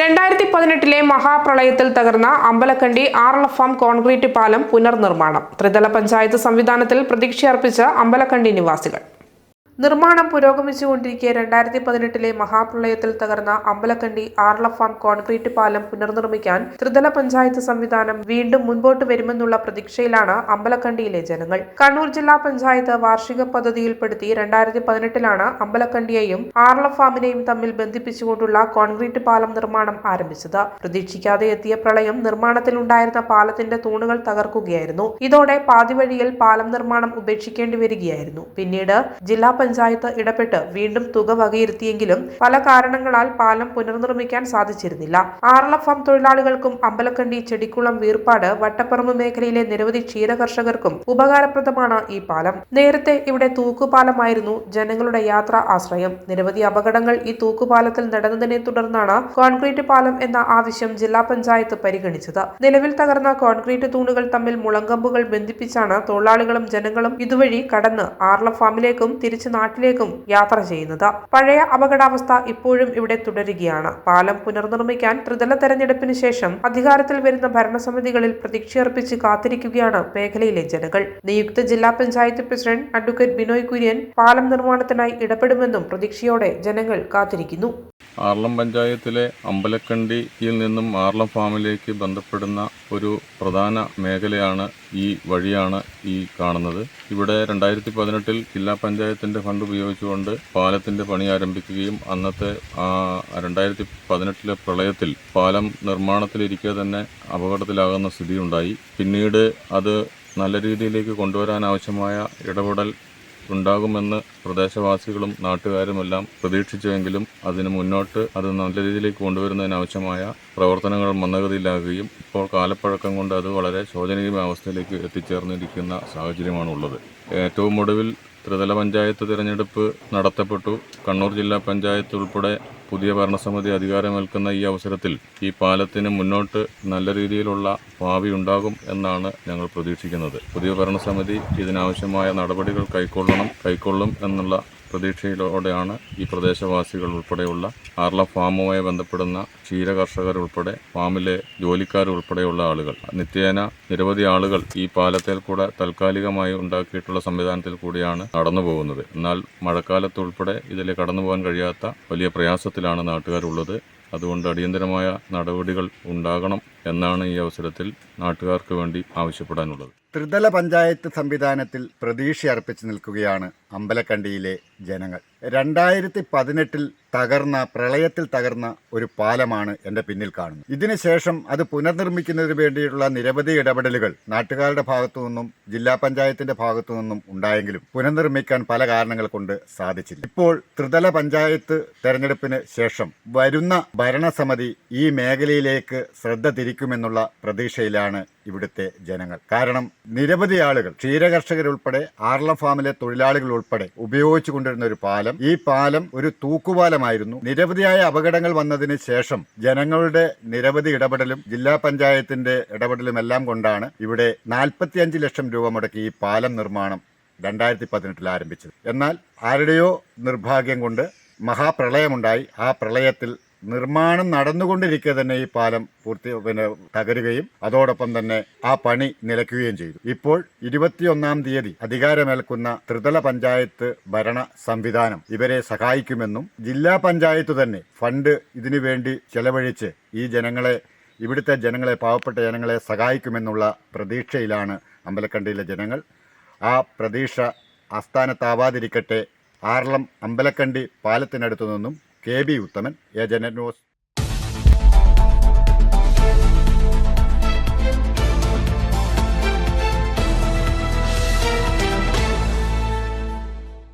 രണ്ടായിരത്തി പതിനെട്ടിലെ മഹാപ്രളയത്തിൽ തകർന്ന അമ്പലക്കണ്ടി ആറളഫാം കോൺക്രീറ്റ് പാലം പുനർനിർമ്മാണം. ത്രിതല പഞ്ചായത്ത് സംവിധാനത്തിൽ പ്രതീക്ഷയർപ്പിച്ച അമ്പലക്കണ്ടി നിവാസികൾ. നിർമ്മാണം പുരോഗമിച്ചുകൊണ്ടിരിക്കെ രണ്ടായിരത്തി പതിനെട്ടിലെ മഹാപ്രളയത്തിൽ തകർന്ന അമ്പലക്കണ്ടി ആർളഫാം കോൺക്രീറ്റ് പാലം പുനർനിർമ്മിക്കാൻ ത്രിതല പഞ്ചായത്ത് സംവിധാനം വീണ്ടും മുൻപോട്ട് വരുമെന്നുള്ള പ്രതീക്ഷയിലാണ് അമ്പലക്കണ്ടിയിലെ ജനങ്ങൾ. കണ്ണൂർ ജില്ലാ പഞ്ചായത്ത് വാർഷിക പദ്ധതിയിൽപ്പെടുത്തി രണ്ടായിരത്തി പതിനെട്ടിലാണ് അമ്പലക്കണ്ടിയെയും ആർളഫാമിനെയും തമ്മിൽ ബന്ധിപ്പിച്ചുകൊണ്ടുള്ള കോൺക്രീറ്റ് പാലം നിർമ്മാണം ആരംഭിച്ചത്. പ്രതീക്ഷിക്കാതെ എത്തിയ പ്രളയം നിർമ്മാണത്തിലുണ്ടായിരുന്ന പാലത്തിന്റെ തൂണുകൾ തകർക്കുകയായിരുന്നു. ഇതോടെ പാതിവഴിയിൽ പാലം നിർമ്മാണം ഉപേക്ഷിക്കേണ്ടി വരികയായിരുന്നു. പിന്നീട് ജില്ലാ പഞ്ചായത്ത് ഇടപെട്ട് വീണ്ടും തുക വകയിരുത്തിയെങ്കിലും പല കാരണങ്ങളാൽ പാലം പുനർനിർമ്മിക്കാൻ സാധിച്ചിരുന്നില്ല. ആറളഫാം തൊഴിലാളികൾക്കും അമ്പലക്കണ്ടി ചെടിക്കുളം വീർപ്പാട് വട്ടപ്പറമ്പ് മേഖലയിലെ നിരവധി ക്ഷീര കർഷകർക്കും ഉപകാരപ്രദമാണ് ഈ പാലം. നേരത്തെ ഇവിടെ തൂക്കുപാലമായിരുന്നു ജനങ്ങളുടെ യാത്രാ ആശ്രയം. നിരവധി അപകടങ്ങൾ ഈ തൂക്കുപാലത്തിൽ നടന്നതിനെ തുടർന്നാണ് കോൺക്രീറ്റ് പാലം എന്ന ആവശ്യം ജില്ലാ പഞ്ചായത്ത് പരിഗണിച്ചത്. നിലവിൽ തകർന്ന കോൺക്രീറ്റ് തൂണുകൾ തമ്മിൽ മുളങ്കമ്പുകൾ ബന്ധിപ്പിച്ചാണ് തൊഴിലാളികളും ജനങ്ങളും ഇതുവഴി കടന്ന് ആർള ഫാമിലേക്കും തിരിച്ചു നാട്ടിലേക്കും യാത്ര ചെയ്യുന്നത്. പഴയ അപകടാവസ്ഥ ഇപ്പോഴും ഇവിടെ തുടരുകയാണ്. പാലം പുനർനിർമ്മിക്കാൻ ത്രിതല തെരഞ്ഞെടുപ്പിന് ശേഷം അധികാരത്തിൽ വരുന്ന ഭരണസമിതികളിൽ പ്രതീക്ഷയർപ്പിച്ച് കാത്തിരിക്കുകയാണ് മേഖലയിലെ ജനങ്ങൾ. നിയുക്ത ജില്ലാ പഞ്ചായത്ത് പ്രസിഡന്റ് അഡ്വക്കേറ്റ് ബിനോയ് കുര്യൻ പാലം നിർമ്മാണത്തിനായി ഇടപെടുമെന്നും പ്രതീക്ഷയോടെ ജനങ്ങൾ കാത്തിരിക്കുന്നു. ആർളം പഞ്ചായത്തിലെ അമ്പലക്കണ്ടിയിൽ നിന്നും ആർളം ഫാമിലേക്ക് ബന്ധപ്പെടുന്ന ഒരു പ്രധാന മേഖലയാണ് ഈ വഴിയാണ് ഈ കാണുന്നത്. ഇവിടെ രണ്ടായിരത്തി പതിനെട്ടിൽ ജില്ലാ പഞ്ചായത്തിന്റെ ഫണ്ട് ഉപയോഗിച്ചുകൊണ്ട് പാലത്തിന്റെ പണി ആരംഭിക്കുകയും അന്നത്തെ രണ്ടായിരത്തി പതിനെട്ടിലെ പ്രളയത്തിൽ പാലം നിർമ്മാണത്തിലിരിക്കെ തന്നെ അപകടത്തിലാകുന്ന സ്ഥിതിയുണ്ടായി. പിന്നീട് അത് നല്ല രീതിയിലേക്ക് കൊണ്ടുവരാൻ ആവശ്യമായ ഇടപെടൽ ഉണ്ടാകുമെന്ന് പ്രദേശവാസികളും നാട്ടുകാരുമെല്ലാം പ്രതീക്ഷിച്ചുവെങ്കിലും അതിന് മുന്നോട്ട് അത് നല്ല രീതിയിലേക്ക് കൊണ്ടുവരുന്നതിനാവശ്യമായ പ്രവർത്തനങ്ങൾ മന്ദഗതിയിലാകുകയും ഇപ്പോൾ കാലപ്പഴക്കം കൊണ്ട് അത് വളരെ ശോചനീയമായ അവസ്ഥയിലേക്ക് എത്തിച്ചേർന്നിരിക്കുന്ന സാഹചര്യമാണുള്ളത്. ഏറ്റവും ഒടുവിൽ ത്രിതല പഞ്ചായത്ത് തിരഞ്ഞെടുപ്പ് നടത്തപ്പെട്ടു. കണ്ണൂർ ജില്ലാ പഞ്ചായത്ത് ഉൾപ്പെടെ പുതിയ ഭരണസമിതി അധികാരമേൽക്കുന്ന ഈ അവസരത്തിൽ ഈ പാലത്തിന് മുന്നോട്ട് നല്ല രീതിയിലുള്ള ഭാവി ഉണ്ടാകും എന്നാണ് ഞങ്ങൾ പ്രതീക്ഷിക്കുന്നത്. പുതിയ ഭരണസമിതി ഇതിനാവശ്യമായ നടപടികൾ കൈക്കൊള്ളണം കൈക്കൊള്ളും എന്നുള്ള പ്രതീക്ഷയിലൂടെയാണ് ഈ പ്രദേശവാസികൾ ഉൾപ്പെടെയുള്ള ആർല ഫാമുമായി ബന്ധപ്പെടുന്ന ക്ഷീര കർഷകർ ഉൾപ്പെടെ ഫാമിലെ ജോലിക്കാരുൾപ്പെടെയുള്ള ആളുകൾ. നിത്യേന നിരവധി ആളുകൾ ഈ പാലത്തിൽ കൂടെ താൽക്കാലികമായി ഉണ്ടാക്കിയിട്ടുള്ള സംവിധാനത്തിൽ കൂടിയാണ് കടന്നു പോകുന്നത് എന്നാൽ മഴക്കാലത്ത് ഉൾപ്പെടെ ഇതിൽ കടന്നു പോകാൻ കഴിയാത്ത വലിയ പ്രയാസത്തിലാണ് നാട്ടുകാരുള്ളത്. അതുകൊണ്ട് അടിയന്തരമായ നടപടികൾ ഉണ്ടാകണം എന്നാണ് ഈ അവസരത്തിൽ നാട്ടുകാർക്ക് വേണ്ടി ആവശ്യപ്പെടാനുള്ളത്. ത്രിതല പഞ്ചായത്ത് സംവിധാനത്തിൽ പ്രതീക്ഷ അർപ്പിച്ചു നിൽക്കുകയാണ് അമ്പലക്കണ്ടിയിലെ ജനങ്ങൾ. രണ്ടായിരത്തി പതിനെട്ടിൽ തകർന്ന പ്രളയത്തിൽ തകർന്ന ഒരു പാലമാണ് എന്റെ പിന്നിൽ കാണുന്നത്. ഇതിനുശേഷം അത് പുനർനിർമ്മിക്കുന്നതിന് വേണ്ടിയിട്ടുള്ള നിരവധി ഇടപെടലുകൾ നാട്ടുകാരുടെ ഭാഗത്തു നിന്നും ജില്ലാ പഞ്ചായത്തിന്റെ ഭാഗത്തു നിന്നും ഉണ്ടായെങ്കിലും പുനർനിർമ്മിക്കാൻ പല കാരണങ്ങൾ കൊണ്ട് സാധിച്ചില്ല. ഇപ്പോൾ ത്രിതല പഞ്ചായത്ത് തെരഞ്ഞെടുപ്പിന് ശേഷം വരുന്ന ഭരണസമിതി ഈ മേഖലയിലേക്ക് ശ്രദ്ധ തിരിക്കുമെന്നുള്ള പ്രതീക്ഷയിലാണ് ഇവിടുത്തെ ജനങ്ങൾ. കാരണം നിരവധി ആളുകൾ ക്ഷീരകർഷകരുൾപ്പെടെ ആർല ഫാമിലെ തൊഴിലാളികൾ ഉൾപ്പെടെ ഉപയോഗിച്ചു കൊണ്ടിരുന്ന ഒരു പാലം. ഈ പാലം ഒരു തൂക്കുപാലമായിരുന്നു. നിരവധിയായ അപകടങ്ങൾ വന്നതിന് ശേഷം ജനങ്ങളുടെ നിരവധി ഇടപെടലും ജില്ലാ പഞ്ചായത്തിന്റെ ഇടപെടലും എല്ലാം കൊണ്ടാണ് ഇവിടെ നാൽപ്പത്തിയഞ്ച് ലക്ഷം രൂപ മുടക്കി ഈ പാലം നിർമ്മാണം രണ്ടായിരത്തി പതിനെട്ടിൽ ആരംഭിച്ചത്. എന്നാൽ ആരുടെയോ നിർഭാഗ്യം കൊണ്ട് മഹാപ്രളയമുണ്ടായി. ആ പ്രളയത്തിൽ നിർമ്മാണം നടന്നുകൊണ്ടിരിക്കെ തന്നെ ഈ പാലം പൂർത്തി പിന്നെ തകരുകയും അതോടൊപ്പം തന്നെ ആ പണി നിലയ്ക്കുകയും ചെയ്തു. ഇപ്പോൾ ഇരുപത്തിയൊന്നാം തീയതി അധികാരമേൽക്കുന്ന ത്രിതല പഞ്ചായത്ത് ഭരണ സംവിധാനം ഇവരെ സഹായിക്കുമെന്നും ജില്ലാ പഞ്ചായത്ത് തന്നെ ഫണ്ട് ഇതിനു വേണ്ടി ചെലവഴിച്ച് ഈ ജനങ്ങളെ ഇവിടുത്തെ ജനങ്ങളെ പാവപ്പെട്ട ജനങ്ങളെ സഹായിക്കുമെന്നുള്ള പ്രതീക്ഷയിലാണ് അമ്പലക്കണ്ടിയിലെ ജനങ്ങൾ. ആ പ്രതീക്ഷ ആസ്ഥാനത്താവാതിരിക്കട്ടെ ആർളം അമ്പലക്കണ്ടി പാലത്തിനടുത്തു നിന്നും K B Uthaman agent news